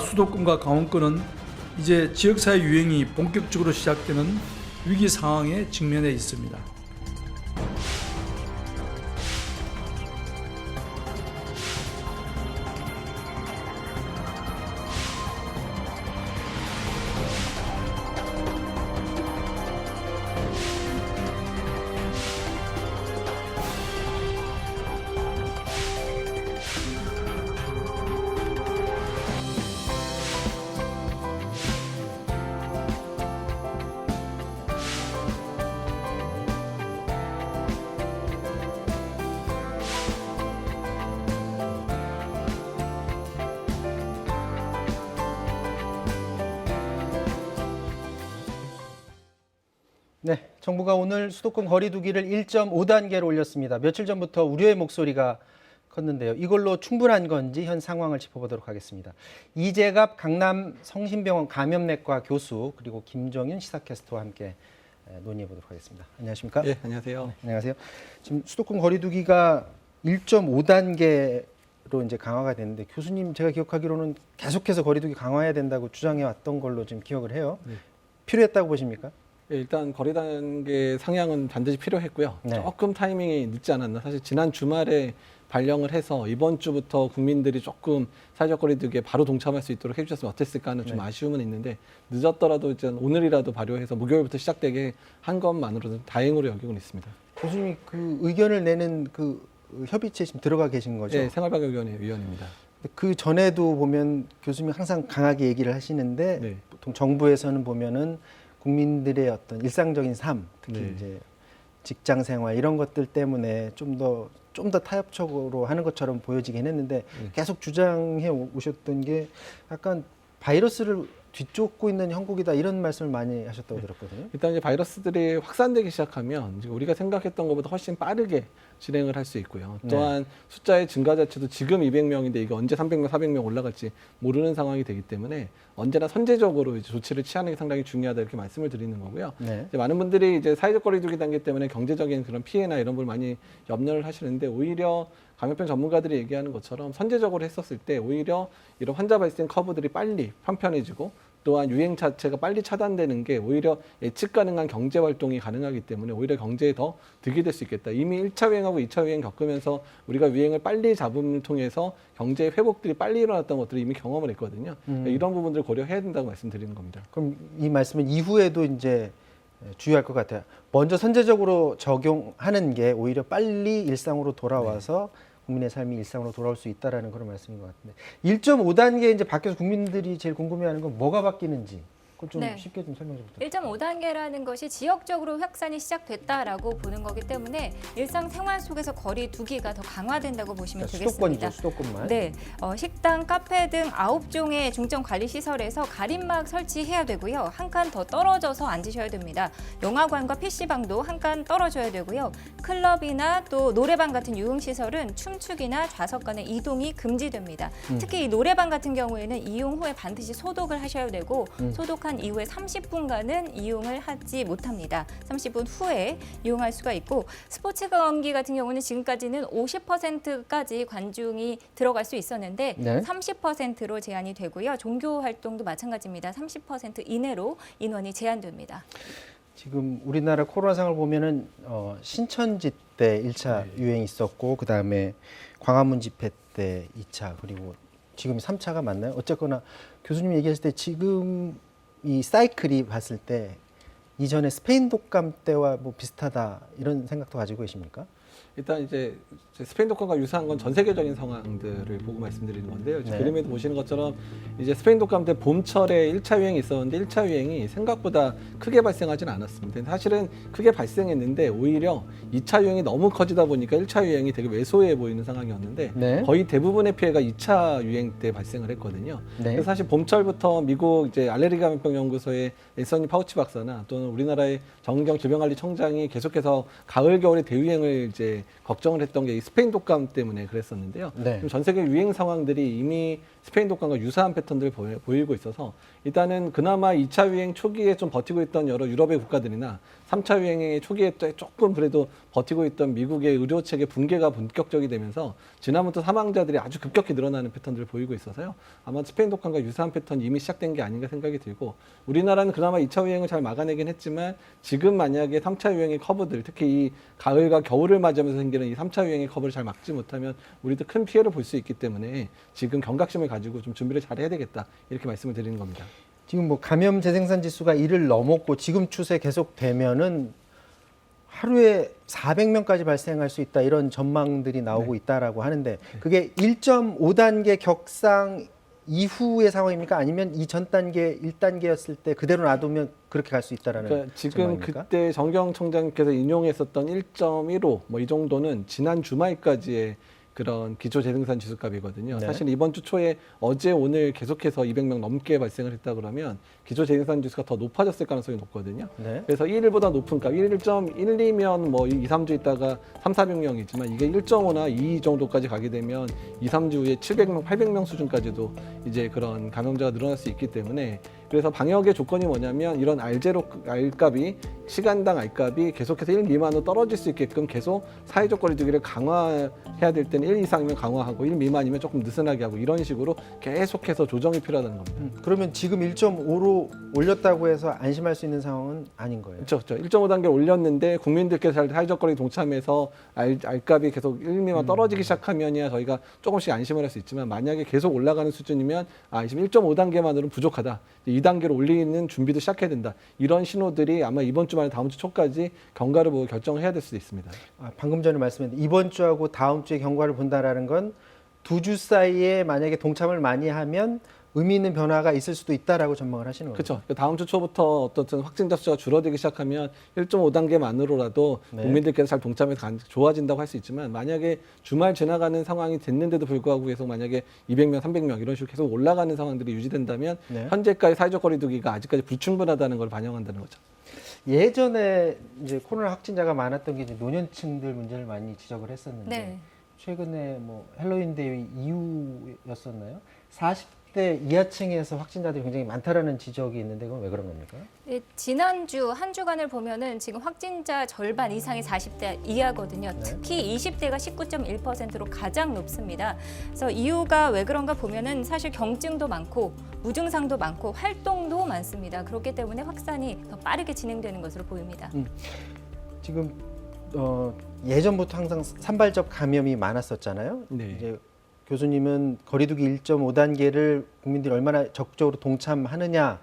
수도권과 강원권은 이제 지역사회 유행이 본격적으로 시작되는 위기 상황에 직면해 있습니다. 정부가 오늘 수도권 거리두기를 1.5단계로 올렸습니다. 며칠 전부터 우려의 목소리가 컸는데요. 이걸로 충분한 건지 현 상황을 짚어보도록 하겠습니다. 이재갑 강남 성심병원 감염내과 교수 그리고 김정윤 시사캐스터와 함께 에, 논의해 보도록 하겠습니다. 안녕하십니까? 예, 안녕하세요. 안녕하세요. 지금 수도권 거리두기가 1.5단계로 이제 강화가 됐는데 교수님 제가 기억하기로는 계속해서 거리두기 강화해야 된다고 주장해 왔던 걸로 지금 기억을 해요. 네. 필요했다고 보십니까? 예, 일단 거리 단계 상향은 반드시 필요했고요. 네. 조금 타이밍이 늦지 않았나. 사실 지난 주말에 발령을 해서 이번 주부터 국민들이 조금 사회적 거리두기에 바로 동참할 수 있도록 해주셨으면 어땠을까 하는 좀 네. 아쉬움은 있는데 늦었더라도 이제 오늘이라도 발효해서 목요일부터 시작되게 한 것만으로도 다행으로 여기고는 있습니다. 교수님이 그 의견을 내는 그 협의체에 지금 들어가 계신 거죠? 예, 생활방역위원회 위원입니다. 그 전에도 보면 교수님이 항상 강하게 얘기를 하시는데 네. 보통 정부에서는 보면은 국민들의 어떤 일상적인 삶, 특히 네. 이제 직장 생활 이런 것들 때문에 좀 더 좀 더 타협적으로 하는 것처럼 보여지긴 했는데 네. 계속 주장해 오- 오셨던 게 약간 바이러스를 뒤쫓고 있는 형국이다 이런 말씀을 많이 하셨다고 들었거든요. 일단 이제 바이러스들이 확산되기 시작하면 우리가 생각했던 것보다 훨씬 빠르게 진행을 할 수 있고요. 네. 또한 숫자의 증가 자체도 지금 200명인데 이게 언제 300명, 400명 올라갈지 모르는 상황이 되기 때문에 언제나 선제적으로 이제 조치를 취하는 게 상당히 중요하다 이렇게 말씀을 드리는 거고요. 네. 이제 많은 분들이 이제 사회적 거리두기 단계 때문에 경제적인 그런 피해나 이런 걸 많이 염려를 하시는데 오히려 감염병 전문가들이 얘기하는 것처럼 선제적으로 했었을 때 오히려 이런 환자 발생 커브들이 빨리 편편해지고 또한 유행 자체가 빨리 차단되는 게 오히려 예측 가능한 경제 활동이 가능하기 때문에 오히려 경제에 더 득이 될 수 있겠다. 이미 1차 유행하고 2차 유행 겪으면서 우리가 유행을 빨리 잡음을 통해서 경제 회복들이 빨리 일어났던 것들을 이미 경험을 했거든요. 음. 이런 부분들을 고려해야 된다고 말씀드리는 겁니다. 그럼 이 말씀은 이후에도 이제 주의할 것 같아요. 먼저 선제적으로 적용하는 게 오히려 빨리 일상으로 돌아와서 국민의 삶이 일상으로 돌아올 수 있다라는 그런 말씀인 것 같은데. 1.5단계 이제 밖에서 국민들이 제일 궁금해하는 건 뭐가 바뀌는지 그걸 좀 네. 쉽게 좀 설명 좀 부탁드립니다. 1.5단계라는 것이 지역적으로 확산이 시작됐다라고 보는 거기 때문에 일상생활 속에서 거리 두기가 더 강화된다고 보시면 그러니까 수도권이죠, 되겠습니다. 수도권만. 네, 어, 식당, 카페 등 아홉 종의 중점 관리 시설에서 가림막 설치해야 되고요. 한 칸 더 떨어져서 앉으셔야 됩니다. 영화관과 PC방도 한 칸 떨어져야 되고요. 클럽이나 또 노래방 같은 유흥 시설은 춤추기나 좌석 간의 이동이 금지됩니다. 음. 특히 이 노래방 같은 경우에는 이용 후에 반드시 소독을 하셔야 되고 음. 소독 한 이후에 30분간은 이용을 하지 못합니다. 30분 후에 이용할 수가 있고 스포츠 경기 같은 경우는 지금까지는 50%까지 관중이 들어갈 수 있었는데 네. 30%로 제한이 되고요. 종교 활동도 마찬가지입니다. 30% 이내로 인원이 제한됩니다. 지금 우리나라 코로나 상을 보면은 어, 신천지 때 1차 네. 유행이 있었고 그다음에 광화문 집회 때 2차 그리고 지금 3차가 맞나요? 어쨌거나 교수님 얘기하실 때 지금 이 사이클이 봤을 때 이전에 스페인 독감 때와 뭐 비슷하다 이런 생각도 가지고 계십니까? 일단 이제 스페인 독감과 유사한 건 전 세계적인 상황들을 보고 말씀드리는 건데요. 네. 그림에도 보시는 것처럼 이제 스페인 독감 때 봄철에 1차 유행이 있었는데 1차 유행이 생각보다 크게 발생하지는 않았습니다. 사실은 크게 발생했는데 오히려 2차 유행이 너무 커지다 보니까 1차 유행이 되게 왜소해 보이는 상황이었는데 네. 거의 대부분의 피해가 2차 유행 때 발생을 했거든요. 네. 그래서 사실 봄철부터 미국 이제 알레르기 감염병 연구소의 앤서니 파우치 박사나 또는 우리나라의 정경 질병관리청장이 계속해서 가을 겨울에 대유행을 이제 걱정을 했던 게 이 스페인 독감 때문에 그랬었는데요. 네. 지금 전 세계 유행 상황들이 이미 스페인 독감과 유사한 패턴들을 보이- 보이고 있어서 일단은 그나마 2차 유행 초기에 좀 버티고 있던 여러 유럽의 국가들이나 3차 유행의 초기에 또 조금 그래도 버티고 있던 미국의 의료 체계 붕괴가 본격적이 되면서 지난부터 사망자들이 아주 급격히 늘어나는 패턴들을 보이고 있어서요. 아마 스페인 독감과 유사한 패턴이 이미 시작된 게 아닌가 생각이 들고 우리나라는 그나마 2차 유행을 잘 막아내긴 했지만 지금 만약에 3차 유행의 커브들 특히 이 가을과 겨울을 맞이하면서 생기는 이 3차 유행의 커브를 잘 막지 못하면 우리도 큰 피해를 볼 수 있기 때문에 지금 경각심을 가지고 좀 준비를 잘 해야 되겠다 이렇게 말씀을 드리는 겁니다. 지금 뭐 감염 재생산 지수가 1을 넘었고 지금 추세 계속되면은 하루에 400명까지 발생할 수 있다 이런 전망들이 나오고 네. 있다라고 하는데 그게 1.5단계 격상 이후의 상황입니까? 아니면 이전 단계 1단계였을 때 그대로 놔두면 그렇게 갈 수 있다라는 그러니까 지금 전망입니까? 그때 정경 총장께서 인용했었던 1.15 뭐 이 정도는 지난 주말까지의 그런 기초 재생산 지수값이거든요. 네. 사실 이번 주 초에 어제 오늘 계속해서 200명 넘게 발생을 했다 그러면 기초 재생산 지수가 더 높아졌을 가능성이 높거든요. 네. 그래서 1일보다 높은 값, 1.12면 뭐 2, 3주 있다가 3, 400명이지만 이게 1.5나 2 정도까지 가게 되면 2, 3주 후에 700명, 800명 수준까지도 이제 그런 감염자가 늘어날 수 있기 때문에 그래서 방역의 조건이 뭐냐면 이런 알제로 알값이 시간당 알값이 계속해서 1 미만으로 떨어질 수 있게끔 계속 사회적 거리두기를 강화해야 될 때는 1 이상이면 강화하고 1 미만이면 조금 느슨하게 하고 이런 식으로 계속해서 조정이 필요하다는 겁니다. 음, 그러면 지금 1.5로 올렸다고 해서 안심할 수 있는 상황은 아닌 거예요. 그렇죠. 그렇죠. 1.5 단계 올렸는데 국민들께서 잘 사회적 거리 동참해서 알, 알값이 계속 1, 미만 떨어지기 시작하면이야 저희가 조금씩 안심을 할 수 있지만 만약에 계속 올라가는 수준이면 아, 지금 1.5 단계만으로는 부족하다. 2단계로 올리는 준비도 시작해야 된다. 이런 신호들이 아마 이번 주말 다음 주 초까지 경과를 보고 결정을 해야 될 수도 있습니다. 아, 방금 전에 말씀했는데 이번 주하고 다음 주에 경과를 본다라는 건 두 주 사이에 만약에 동참을 많이 하면 의미 있는 변화가 있을 수도 있다라고 전망을 하시는 거죠. 그렇죠. 다음 주 초부터 어떻든 확진자 수가 줄어들기 시작하면 1.5단계만으로라도 네. 국민들께서 잘 동참해서 간- 좋아진다고 할 수 있지만 만약에 주말 지나가는 상황이 됐는데도 불구하고 계속 만약에 200명, 300명 이런 식으로 계속 올라가는 상황들이 유지된다면 네. 현재까지 사회적 거리두기가 아직까지 불충분하다는 걸 반영한다는 거죠. 예전에 이제 코로나 확진자가 많았던 게 이제 노년층들 문제를 많이 지적을 했었는데 네. 최근에 뭐 헬로윈 데이 이후였었나요? 40 대 이하층에서 확진자들이 굉장히 많다라는 지적이 있는데 그건 왜 그런 겁니까? 네, 지난주 한 주간을 보면은 지금 확진자 절반 이상이 40대 이하거든요. 네. 특히 20대가 19.1%로 가장 높습니다. 그래서 이유가 왜 그런가 보면은 사실 경증도 많고 무증상도 많고 활동도 많습니다. 그렇기 때문에 확산이 더 빠르게 진행되는 것으로 보입니다. 지금 어, 예전부터 항상 산발적 감염이 많았었잖아요. 네. 이제 교수님은 거리두기 1.5단계를 국민들이 얼마나 적극적으로 동참하느냐를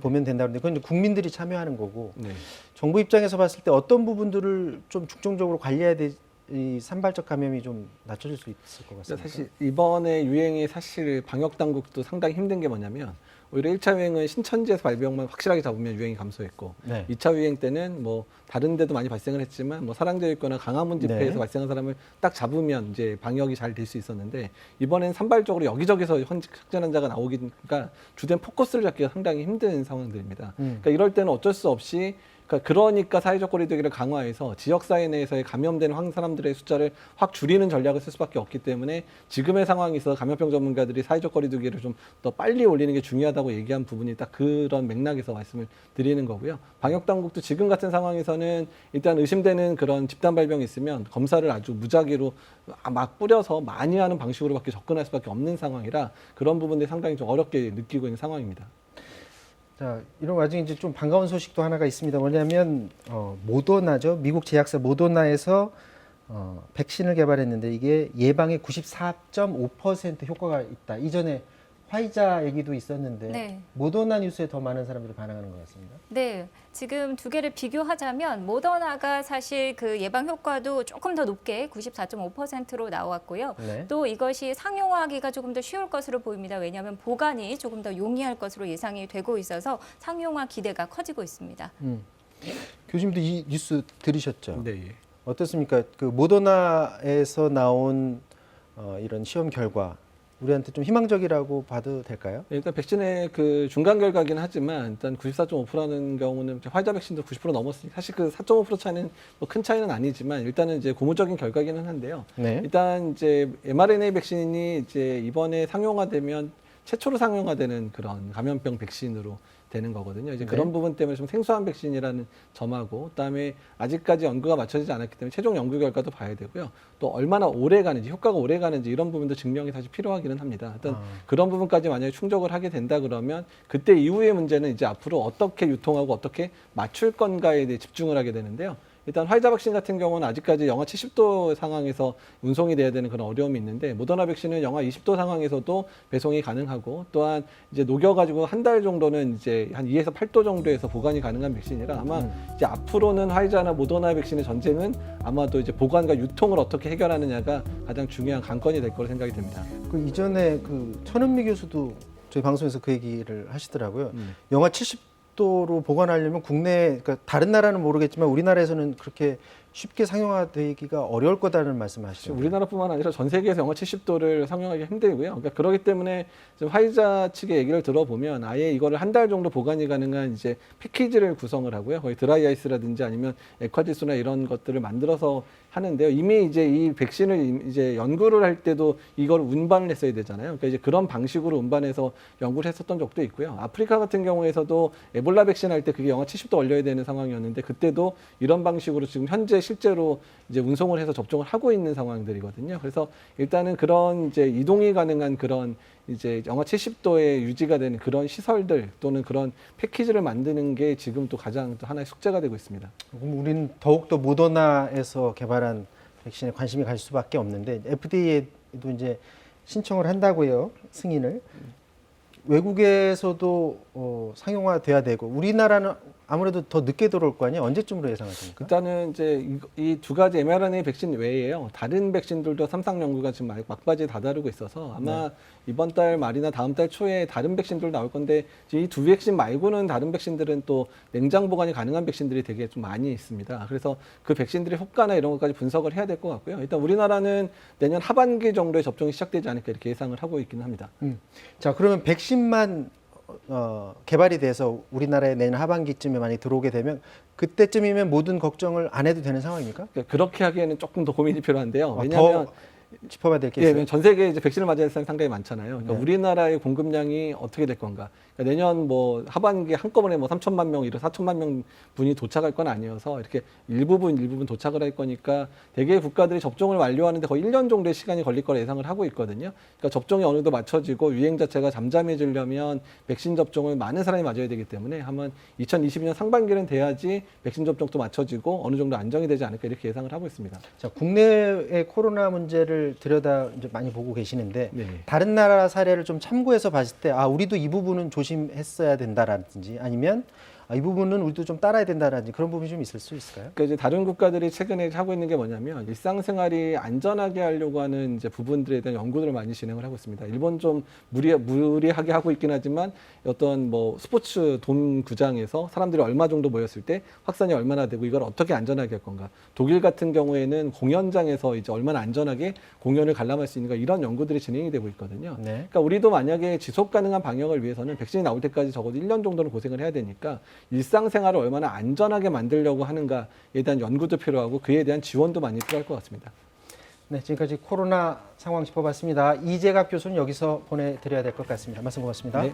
보면 된다고 하는데 그건 이제 국민들이 참여하는 거고 네. 정부 입장에서 봤을 때 어떤 부분들을 좀 중점적으로 관리해야 돼, 이 산발적 감염이 좀 낮춰질 수 있을 것 같습니다. 사실 이번에 유행이 사실 방역 당국도 상당히 힘든 게 뭐냐면 오히려 1차 유행은 신천지에서 발병만 확실하게 잡으면 유행이 감소했고 네. 2차 유행 때는 뭐 다른 데도 많이 발생을 했지만 뭐 사랑제일교나 강화문 집회에서 네. 발생한 사람을 딱 잡으면 이제 방역이 잘 될 수 있었는데 이번엔 산발적으로 여기저기서 현- 확진 환자가 나오니까 주된 포커스를 잡기가 상당히 힘든 상황들입니다. 음. 그러니까 이럴 때는 어쩔 수 없이 그러니까 그러니까 사회적 거리두기를 강화해서 지역 사회 내에서의 감염된 황 사람들의 숫자를 확 줄이는 전략을 쓸 수밖에 없기 때문에 지금의 상황에 있어서 감염병 전문가들이 사회적 거리두기를 좀 더 빨리 올리는 게 중요하다고 얘기한 부분이 딱 그런 맥락에서 말씀을 드리는 거고요. 방역 당국도 지금 같은 상황에서는 일단 의심되는 그런 집단 발병이 있으면 검사를 아주 무작위로 막 뿌려서 많이 하는 방식으로밖에 접근할 수밖에 없는 상황이라 그런 부분들이 상당히 좀 어렵게 느끼고 있는 상황입니다. 자, 이런 와중에 이제 좀 반가운 소식도 하나가 있습니다. 뭐냐면 어, 모더나죠. 미국 제약사 모더나에서 어, 백신을 개발했는데 이게 예방에 94.5% 효과가 있다. 이전에 화이자 얘기도 있었는데 네. 모더나 뉴스에 더 많은 사람들이 반응하는 것 같습니다. 네, 지금 두 개를 비교하자면 모더나가 사실 그 예방 효과도 조금 더 높게 94.5%로 나왔고요. 네. 또 이것이 상용화하기가 조금 더 쉬울 것으로 보입니다. 왜냐하면 보관이 조금 더 용이할 것으로 예상이 되고 있어서 상용화 기대가 커지고 있습니다. 음. 교수님도 이 뉴스 들으셨죠? 네. 예. 어떻습니까? 그 모더나에서 나온 어, 이런 시험 결과 우리한테 좀 희망적이라고 봐도 될까요? 일단 백신의 그 중간 결과긴 하지만 일단 94.5%라는 경우는 이제 화이자 백신도 90% 넘었으니 사실 그 4.5% 차이는 뭐 큰 차이는 아니지만 일단은 이제 고무적인 결과기는 한데요. 네. 일단 이제 mRNA 백신이 이제 이번에 상용화되면 최초로 상용화되는 그런 감염병 백신으로 되는 거거든요. 이제 네. 그런 부분 때문에 좀 생소한 백신이라는 점하고 그다음에 아직까지 연구가 맞춰지지 않았기 때문에 최종 연구 결과도 봐야 되고요. 또 얼마나 오래 가는지 효과가 오래 가는지 이런 부분도 증명이 사실 필요하기는 합니다. 일단 아. 그런 부분까지 만약에 충족을 하게 된다 그러면 그때 이후의 문제는 이제 앞으로 어떻게 유통하고 어떻게 맞출 건가에 대해 집중을 하게 되는데요. 일단 화이자 백신 같은 경우는 아직까지 영하 70도 상황에서 운송이 돼야 되는 그런 어려움이 있는데 모더나 백신은 영하 20도 상황에서도 배송이 가능하고 또한 이제 녹여가지고 한 달 정도는 이제 한 2에서 8도 정도에서 보관이 가능한 백신이라 아마 음. 이제 앞으로는 화이자나 모더나 백신의 전쟁은 아마도 이제 보관과 유통을 어떻게 해결하느냐가 가장 중요한 관건이 될 거로 생각이 듭니다. 그 이전에 그 천은미 교수도 저희 방송에서 그 얘기를 하시더라고요. 음. 영하 70 도로 보관하려면 국내 그러니까 다른 나라는 모르겠지만 우리나라에서는 그렇게 쉽게 상용화되기가 어려울 거다는 말씀하시죠. 우리나라뿐만 아니라 전 세계에서 영하 70도를 상용하기 힘들고요. 그러니까 그렇기 때문에 좀 화이자 측의 얘기를 들어보면 아예 이거를 한 달 정도 보관이 가능한 이제 패키지를 구성을 하고요. 거의 드라이 아이스라든지 아니면 액화지수나 이런 것들을 만들어서 하는데요. 이미 이제 이 백신을 임- 이제 연구를 할 때도 이걸 운반을 했어야 되잖아요. 그러니까 이제 그런 방식으로 운반해서 연구를 했었던 적도 있고요. 아프리카 같은 경우에서도 에볼라 백신 할 때 그게 영하 70도 얼려야 되는 상황이었는데 그때도 이런 방식으로 지금 현재 실제로 이제 운송을 해서 접종을 하고 있는 상황들이거든요. 그래서 일단은 그런 이제 이동이 가능한 그런 이제 영하 70도에 유지가 되는 그런 시설들 또는 그런 패키지를 만드는 게 지금 또 가장 또 하나의 숙제가 되고 있습니다. 그럼 우리는 더욱더 모더나에서 개발한 백신에 관심이 갈 수밖에 없는데 FDA도 이제 신청을 한다고요 승인을 외국에서도 어, 상용화돼야 되고 우리나라는 아무래도 더 늦게 들어올 거 아니에요 언제쯤으로 예상하십니까? 일단은 이제 이 두 가지 mRNA 백신 외에요. 다른 백신들도 삼상 연구가 지금 막- 막바지에 다다르고 있어서 아마 이번 달 말이나 다음 달 초에 다른 백신들 나올 건데 이 두 백신 말고는 다른 백신들은 또 냉장 보관이 가능한 백신들이 되게 좀 많이 있습니다. 그래서 그 백신들의 효과나 이런 것까지 분석을 해야 될 것 같고요. 일단 우리나라는 내년 하반기 정도에 접종이 시작되지 않을까 이렇게 예상을 하고 있기는 합니다. 음. 자 그러면 백신만 어, 개발이 돼서 우리나라에 내년 하반기쯤에 많이 들어오게 되면 그때쯤이면 모든 걱정을 안 해도 되는 상황입니까? 그러니까 그렇게 하기에는 조금 더 고민이 필요한데요. 아, 왜냐하면 더 짚어봐야 될게 예, 있어요. 왜냐면 전 세계 이제 백신을 맞이할 사람이 상당히 많잖아요. 그러니까 네. 우리나라의 공급량이 어떻게 될 건가? 그러니까 내년 뭐 하반기에 한꺼번에 뭐 3천만 명, 이런 4천만 명 분이 도착할 건 아니어서 이렇게 일부분 일부분 도착을 할 거니까 대개 국가들이 접종을 완료하는데 거의 1년 정도의 시간이 걸릴 거라 예상을 하고 있거든요. 그러니까 접종이 어느 정도 맞춰지고 유행 자체가 잠잠해지려면 백신 접종을 많은 사람이 맞아야 되기 때문에 한번 2022년 상반기는 돼야지 백신 접종도 맞춰지고 어느 정도 안정이 되지 않을까 이렇게 예상을 하고 있습니다. 자 국내의 코로나 문제를 들여다 이제 많이 보고 계시는데 네. 다른 나라 사례를 좀 참고해서 봤을 때 아 우리도 이 부분은 조심했어야 된다라든지 아니면 아, 이 부분은 우리도 좀 따라야 된다라든지 그런 부분이 좀 있을 수 있을까요? 그러니까 이제 다른 국가들이 최근에 하고 있는 게 뭐냐면 일상생활이 안전하게 하려고 하는 이제 부분들에 대한 연구들을 많이 진행을 하고 있습니다. 일본 좀 무리, 무리하게 하고 있긴 하지만 어떤 뭐 스포츠 돔 구장에서 사람들이 얼마 정도 모였을 때 확산이 얼마나 되고 이걸 어떻게 안전하게 할 건가. 독일 같은 경우에는 공연장에서 이제 얼마나 안전하게 공연을 관람할 수 있는가 이런 연구들이 진행이 되고 있거든요. 네. 그러니까 우리도 만약에 지속 가능한 방역을 위해서는 백신이 나올 때까지 적어도 1년 정도는 고생을 해야 되니까 일상생활을 얼마나 안전하게 만들려고 하는가에 대한 연구도 필요하고 그에 대한 지원도 많이 필요할 것 같습니다. 네, 지금까지 코로나 상황 짚어봤습니다. 이재갑 교수는 여기서 보내드려야 될 것 같습니다. 말씀 고맙습니다. 네.